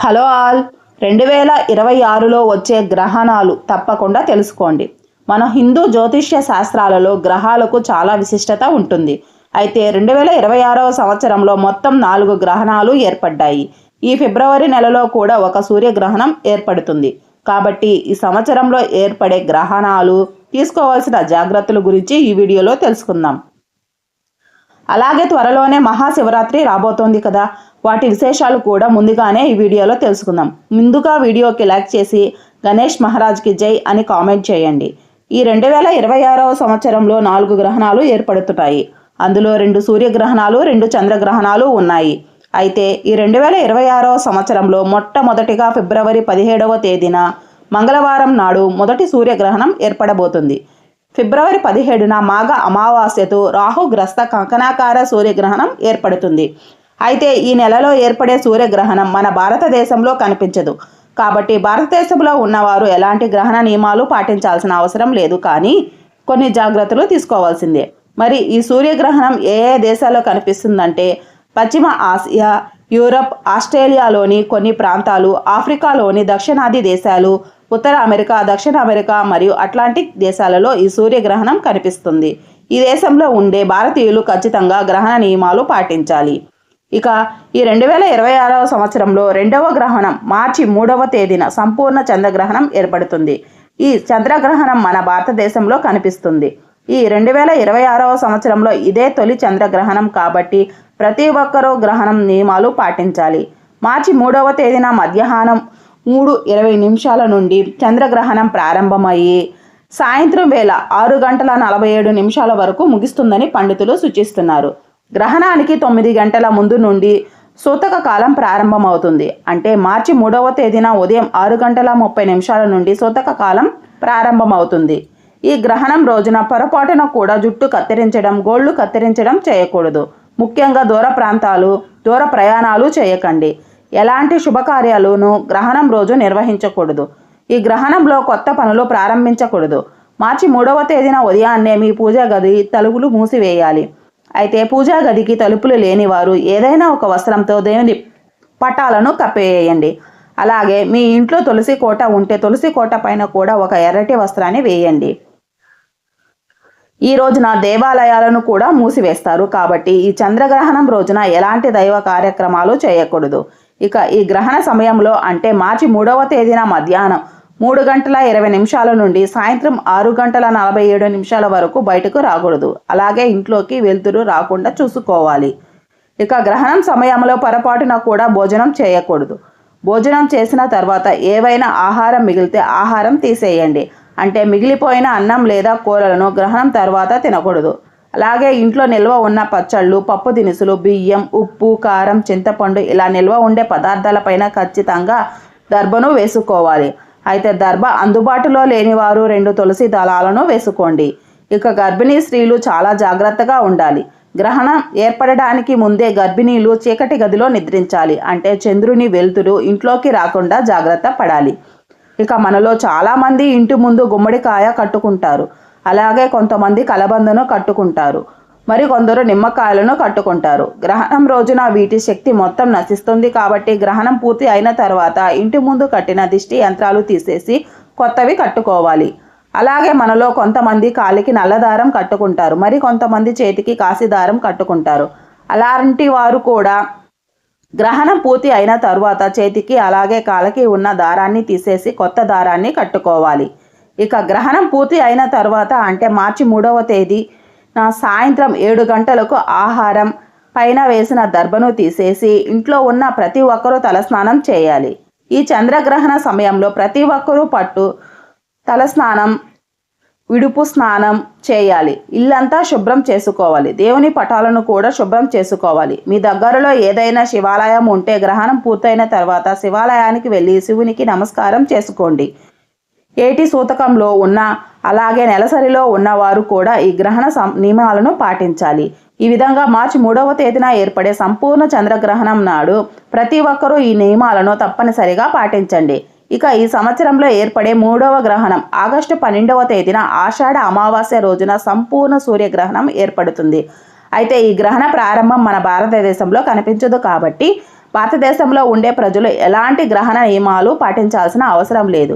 Hello all. రెండు వేల ఇరవై ఆరులో వచ్చే గ్రహణాలు తప్పకుండా తెలుసుకోండి. మన హిందూ జ్యోతిష్య శాస్త్రాలలో గ్రహాలకు చాలా విశిష్టత ఉంటుంది. అయితే రెండు వేల ఇరవై ఆరవ సంవత్సరంలో మొత్తం నాలుగు గ్రహణాలు ఏర్పడ్డాయి. ఈ ఫిబ్రవరి నెలలో కూడా ఒక సూర్యగ్రహణం ఏర్పడుతుంది. కాబట్టి ఈ సంవత్సరంలో ఏర్పడే గ్రహణాలు తీసుకోవాల్సిన జాగ్రత్తల గురించి ఈ వీడియోలో తెలుసుకుందాం. అలాగే త్వరలోనే మహాశివరాత్రి రాబోతోంది కదా. వాటి విశేషాలు కూడా ముందుగానే ఈ వీడియోలో తెలుసుకుందాం. ముందుగా వీడియోకి లైక్ చేసి గణేష్ మహారాజ్కి జై అని కామెంట్ చేయండి. ఈ రెండు వేల ఇరవై ఆరవ సంవత్సరంలో నాలుగు గ్రహణాలు ఏర్పడుతున్నాయి. అందులో రెండు సూర్యగ్రహణాలు రెండు చంద్రగ్రహణాలు ఉన్నాయి. అయితే ఈ రెండు వేల ఇరవై ఆరవ సంవత్సరంలో మొట్టమొదటిగా ఫిబ్రవరి పదిహేడవ తేదీన మంగళవారం నాడు మొదటి సూర్యగ్రహణం ఏర్పడబోతుంది. ఫిబ్రవరి పదిహేడున మాఘ అమావాస్యతో రాహుగ్రస్త కంకణాకార సూర్యగ్రహణం ఏర్పడుతుంది. అయితే ఈ నెలలో ఏర్పడే సూర్యగ్రహణం మన భారతదేశంలో కనిపించదు. కాబట్టి భారతదేశంలో ఉన్నవారు ఎలాంటి గ్రహణ నియమాలు పాటించాల్సిన అవసరం లేదు. కానీ కొన్ని జాగ్రత్తలు తీసుకోవాల్సిందే. మరి ఈ సూర్యగ్రహణం ఏ ఏ దేశాల్లో కనిపిస్తుందంటే పశ్చిమ ఆసియా యూరప్ ఆస్ట్రేలియాలోని కొన్ని ప్రాంతాలు ఆఫ్రికాలోని దక్షిణాది దేశాలు ఉత్తర అమెరికా దక్షిణ అమెరికా మరియు అట్లాంటిక్ దేశాలలో ఈ సూర్యగ్రహణం కనిపిస్తుంది. ఈ దేశంలో ఉండే భారతీయులు ఖచ్చితంగా గ్రహణ నియమాలు పాటించాలి. ఇక ఈ రెండు వేల ఇరవై ఆరవ సంవత్సరంలో రెండవ గ్రహణం మార్చి మూడవ తేదీన సంపూర్ణ చంద్రగ్రహణం ఏర్పడుతుంది. ఈ చంద్రగ్రహణం మన భారతదేశంలో కనిపిస్తుంది. ఈ రెండు వేల ఇరవై ఆరవ సంవత్సరంలో ఇదే తొలి చంద్రగ్రహణం కాబట్టి ప్రతి ఒక్కరూ గ్రహణం నియమాలు పాటించాలి. మార్చి మూడవ తేదీన మధ్యాహ్నం మూడు ఇరవై నిమిషాల నుండి చంద్రగ్రహణం ప్రారంభమయ్యి సాయంత్రం వేళ ఆరు గంటల నలభై ఏడు నిమిషాల వరకు ముగిస్తుందని పండితులు సూచిస్తున్నారు. గ్రహణానికి తొమ్మిది గంటల ముందు నుండి సూతక కాలం ప్రారంభమవుతుంది. అంటే మార్చి మూడవ తేదీన ఉదయం ఆరు గంటల ముప్పై నిమిషాల నుండి సూతక కాలం ప్రారంభమవుతుంది. ఈ గ్రహణం రోజున పొరపాటున కూడా జుట్టు కత్తిరించడం గోళ్ళు కత్తిరించడం చేయకూడదు. ముఖ్యంగా దూర ప్రాంతాలు దూర ప్రయాణాలు చేయకండి. ఎలాంటి శుభకార్యాలను గ్రహణం రోజు నిర్వహించకూడదు. ఈ గ్రహణంలో కొత్త పనులు ప్రారంభించకూడదు. మార్చి మూడవ తేదీన ఉదయాన్నే మీ పూజా గది తలుపులు మూసివేయాలి. అయితే పూజా గదికి తలుపులు లేనివారు ఏదైనా ఒక వస్త్రంతో దేవుని పటాలను కప్పివేయండి అలాగే మీ ఇంట్లో తులసి కోట ఉంటే తులసి కోట పైన కూడా ఒక ఎర్రటి వస్త్రాన్ని వేయండి. ఈ రోజున దేవాలయాలను కూడా మూసివేస్తారు. కాబట్టి ఈ చంద్రగ్రహణం రోజున ఎలాంటి దైవ కార్యక్రమాలు చేయకూడదు. ఇక ఈ గ్రహణ సమయంలో అంటే మార్చి మూడవ తేదీన మధ్యాహ్నం మూడు గంటల ఇరవై నిమిషాల నుండి సాయంత్రం ఆరు గంటల నలభై ఏడు నిమిషాల వరకు బయటకు రాకూడదు. అలాగే ఇంట్లోకి వెలుతురు రాకుండా చూసుకోవాలి. ఇక గ్రహణం సమయంలో పొరపాటున కూడా భోజనం చేయకూడదు. భోజనం చేసిన తర్వాత ఏవైనా ఆహారం మిగిలితే ఆహారం తీసేయండి. అంటే మిగిలిపోయిన అన్నం లేదా కూరలను గ్రహణం తర్వాత తినకూడదు. అలాగే ఇంట్లో నిల్వ ఉన్న పచ్చళ్ళు పప్పు దినుసులు బియ్యం ఉప్పు కారం చింతపండు ఇలా నిల్వ ఉండే పదార్థాలపైన ఖచ్చితంగా దర్భను వేసుకోవాలి. అయితే దర్భ అందుబాటులో లేని వారు రెండు తులసి దళాలను వేసుకోండి. ఇక గర్భిణీ స్త్రీలు చాలా జాగ్రత్తగా ఉండాలి. గ్రహణం ఏర్పడడానికి ముందే గర్భిణీలు చీకటి గదిలో నిద్రించాలి. అంటే చంద్రుని వెలుతురు ఇంట్లోకి రాకుండా జాగ్రత్త పడాలి. ఇక మనలో చాలామంది ఇంటి ముందు గుమ్మడికాయ కట్టుకుంటారు. అలాగే కొంతమంది కలబందను కట్టుకుంటారు. మరి కొందరు నిమ్మకాయలను కట్టుకుంటారు. గ్రహణం రోజున వీటి శక్తి మొత్తం నశిస్తుంది కాబట్టి గ్రహణం పూర్తి అయిన తర్వాత ఇంటి ముందు కట్టిన దిష్టి యంత్రాలు తీసేసి కొత్తవి కట్టుకోవాలి. అలాగే మనలో కొంతమంది కాలికి నల్లదారం కట్టుకుంటారు. మరి కొంతమంది చేతికి కాశీదారం కట్టుకుంటారు. అలాంటి వారు కూడా గ్రహణం పూర్తి అయిన తర్వాత చేతికి అలాగే కాలకి ఉన్న దారాన్ని తీసేసి కొత్త దారాన్ని కట్టుకోవాలి. ఇక గ్రహణం పూర్తి అయిన తర్వాత అంటే మార్చి మూడవ తేదీ నా సాయంత్రం ఏడు గంటలకు ఆహారం పైన వేసిన దర్భను తీసేసి ఇంట్లో ఉన్న ప్రతి ఒక్కరూ తలస్నానం చేయాలి. ఈ చంద్రగ్రహణ సమయంలో ప్రతి ఒక్కరూ పట్టు తలస్నానం విడుపు స్నానం చేయాలి. ఇల్లంతా శుభ్రం చేసుకోవాలి. దేవుని పటాలను కూడా శుభ్రం చేసుకోవాలి. మీ దగ్గరలో ఏదైనా శివాలయం ఉంటే గ్రహణం పూర్తయిన తర్వాత శివాలయానికి వెళ్ళి శివునికి నమస్కారం చేసుకోండి. ఏటి సూతకంలో ఉన్న అలాగే నెలసరిలో ఉన్నవారు కూడా ఈ గ్రహణ నియమాలను పాటించాలి. ఈ విధంగా మార్చి మూడవ తేదీన ఏర్పడే సంపూర్ణ చంద్రగ్రహణం నాడు ప్రతి ఒక్కరూ ఈ నియమాలను తప్పనిసరిగా పాటించండి. ఇక ఈ సంవత్సరంలో ఏర్పడే మూడవ గ్రహణం ఆగస్టు పన్నెండవ తేదీన ఆషాఢ అమావాస్య రోజున సంపూర్ణ సూర్యగ్రహణం ఏర్పడుతుంది. అయితే ఈ గ్రహణ ప్రారంభం మన భారతదేశంలో కనిపించదు కాబట్టి భారతదేశంలో ఉండే ప్రజలు ఎలాంటి గ్రహణ నియమాలు పాటించాల్సిన అవసరం లేదు.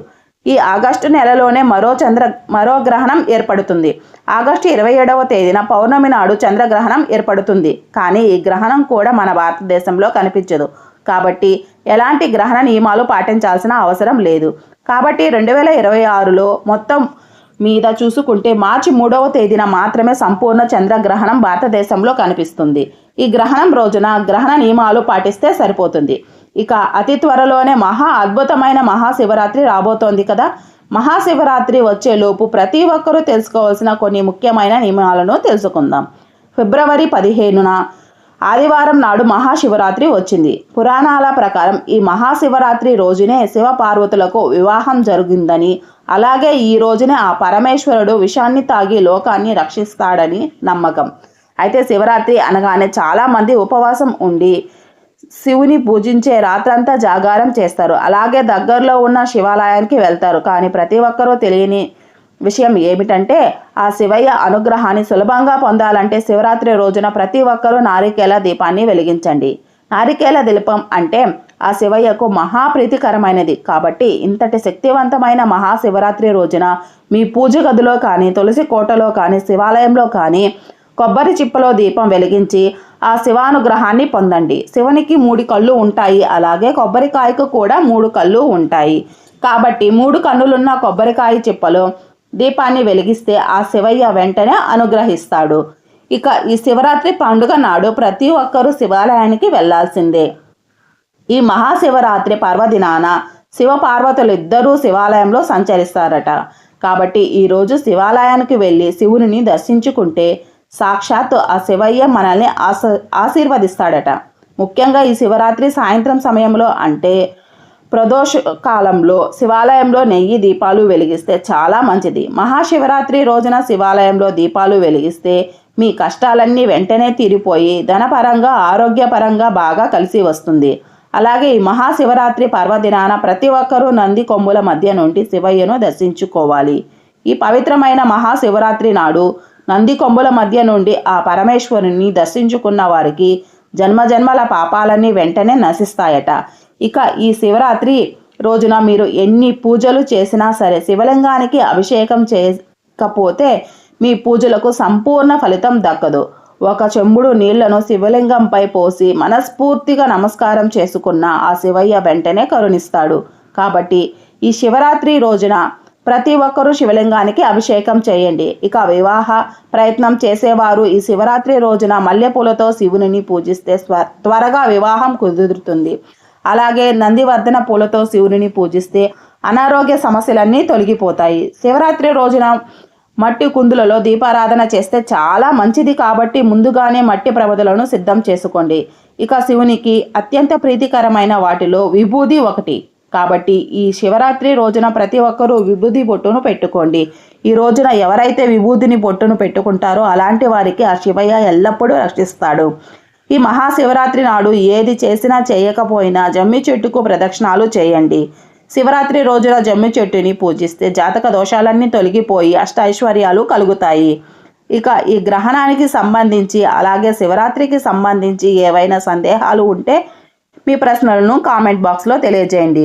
ఈ ఆగస్టు నెలలోనే మరో చంద్ర మరో గ్రహణం ఏర్పడుతుంది. ఆగస్టు ఇరవై ఏడవ తేదీన పౌర్ణమి నాడు చంద్రగ్రహణం ఏర్పడుతుంది. కానీ ఈ గ్రహణం కూడా మన భారతదేశంలో కనిపించదు. కాబట్టి ఎలాంటి గ్రహణ నియమాలు పాటించాల్సిన అవసరం లేదు. కాబట్టి రెండు వేల ఇరవై ఆరులో మొత్తం మీద చూసుకుంటే మార్చి మూడవ తేదీన మాత్రమే సంపూర్ణ చంద్రగ్రహణం భారతదేశంలో కనిపిస్తుంది. ఈ గ్రహణం రోజున గ్రహణ నియమాలు పాటిస్తే సరిపోతుంది. ఇక అతి త్వరలోనే మహా అద్భుతమైన మహాశివరాత్రి రాబోతోంది కదా. మహాశివరాత్రి వచ్చేలోపు ప్రతి ఒక్కరూ తెలుసుకోవాల్సిన కొన్ని ముఖ్యమైన నియమాలను తెలుసుకుందాం. ఫిబ్రవరి పదిహేనున ఆదివారం నాడు మహాశివరాత్రి వచ్చింది. పురాణాల ప్రకారం ఈ మహాశివరాత్రి రోజునే శివ పార్వతులకు వివాహం జరిగిందని అలాగే ఈ రోజునే ఆ పరమేశ్వరుడు విషాన్ని తాగి లోకాన్ని రక్షిస్తాడని నమ్మకం. అయితే శివరాత్రి అనగానే చాలామంది ఉపవాసం ఉండి శివుని పూజించే రాత్రంతా జాగారం చేస్తారు. అలాగే దగ్గరలో ఉన్న శివాలయానికి వెళ్తారు. కానీ ప్రతి ఒక్కరూ తెలియని విషయం ఏమిటంటే ఆ శివయ్య అనుగ్రహాన్ని సులభంగా పొందాలంటే శివరాత్రి రోజున ప్రతి ఒక్కరూ నారికేల దీపాన్ని వెలిగించండి. నారికేల దీపం అంటే ఆ శివయ్యకు మహాప్రీతికరమైనది కాబట్టి ఇంతటి శక్తివంతమైన మహాశివరాత్రి రోజున మీ పూజ గదిలో కానీ తులసి కోటలో కానీ శివాలయంలో కానీ కొబ్బరి చిప్పలో దీపం వెలిగించి ఆ శివానుగ్రహాన్ని పొందండి. శివునికి మూడు కళ్ళు ఉంటాయి. అలాగే కొబ్బరికాయకు కూడా మూడు కళ్ళు ఉంటాయి. కాబట్టి మూడు కన్నులున్న కొబ్బరికాయ చిప్పలో దీపాన్ని వెలిగిస్తే ఆ శివయ్య వెంటనే అనుగ్రహిస్తాడు. ఇక ఈ శివరాత్రి పండుగ నాడు ప్రతి ఒక్కరూ శివాలయానికి వెళ్ళాల్సిందే. ఈ మహాశివరాత్రి పర్వదినాన శివ పార్వతులు ఇద్దరూ శివాలయంలో సంచరిస్తారట. కాబట్టి ఈరోజు శివాలయానికి వెళ్ళి శివుని దర్శించుకుంటే సాక్షాత్ ఆ శివయ్య మనల్ని ఆశ ఆశీర్వదిస్తాడట. ముఖ్యంగా ఈ శివరాత్రి సాయంత్రం సమయంలో అంటే ప్రదోష కాలంలో శివాలయంలో నెయ్యి దీపాలు వెలిగిస్తే చాలా మంచిది. మహాశివరాత్రి రోజున శివాలయంలో దీపాలు వెలిగిస్తే మీ కష్టాలన్నీ వెంటనే తీరిపోయి ధనపరంగా ఆరోగ్యపరంగా బాగా కలిసి వస్తుంది. అలాగే ఈ మహాశివరాత్రి పర్వదినాన ప్రతి ఒక్కరూ నంది కొమ్ముల మధ్య నుండి శివయ్యను దర్శించుకోవాలి. ఈ పవిత్రమైన మహాశివరాత్రి నాడు నంది కొంబుల మధ్య నుండి ఆ పరమేశ్వరుని దర్శించుకున్న వారికి జన్మజన్మల పాపాలన్నీ వెంటనే నశిస్తాయట. ఇక ఈ శివరాత్రి రోజున మీరు ఎన్ని పూజలు చేసినా సరే శివలింగానికి అభిషేకం చేయకపోతే మీ పూజలకు సంపూర్ణ ఫలితం దక్కదు. ఒక చెంబుడు నీళ్ళను శివలింగంపై పోసి మనస్ఫూర్తిగా నమస్కారం చేసుకున్న ఆ శివయ్య వెంటనే కరుణిస్తాడు. కాబట్టి ఈ శివరాత్రి రోజున ప్రతి ఒక్కరూ శివలింగానికి అభిషేకం చేయండి. ఇక వివాహ ప్రయత్నం చేసేవారు ఈ శివరాత్రి రోజున మల్లెపూలతో శివుని పూజిస్తే త్వరగా వివాహం కుదురుతుంది. అలాగే నందివర్ధన పూలతో శివుని పూజిస్తే అనారోగ్య సమస్యలన్నీ తొలగిపోతాయి. శివరాత్రి రోజున మట్టి కుందులలో దీపారాధన చేస్తే చాలా మంచిది కాబట్టి ముందుగానే మట్టి ప్రబదులను సిద్ధం చేసుకోండి. ఇక శివునికి అత్యంత ప్రీతికరమైన వాటిలో విభూది ఒకటి. కాబట్టి ఈ శివరాత్రి రోజున ప్రతి ఒక్కరూ విభూది బొట్టును పెట్టుకోండి. ఈ రోజున ఎవరైతే విభూతిని బొట్టును పెట్టుకుంటారో అలాంటి వారికి ఆ శివయ్య ఎల్లప్పుడూ రక్షిస్తాడు. ఈ మహాశివరాత్రి నాడు ఏది చేసినా చేయకపోయినా జమ్మి చెట్టుకు ప్రదక్షిణాలు చేయండి. శివరాత్రి రోజున జమ్మి చెట్టుని పూజిస్తే జాతక దోషాలన్నీ తొలగిపోయి అష్ట ఐశ్వర్యాలు కలుగుతాయి. ఇక ఈ గ్రహణానికి సంబంధించి అలాగే శివరాత్రికి సంబంధించి ఏవైనా సందేహాలు ఉంటే మీ ప్రశ్నలను కామెంట్ బాక్స్లో తెలియజేయండి.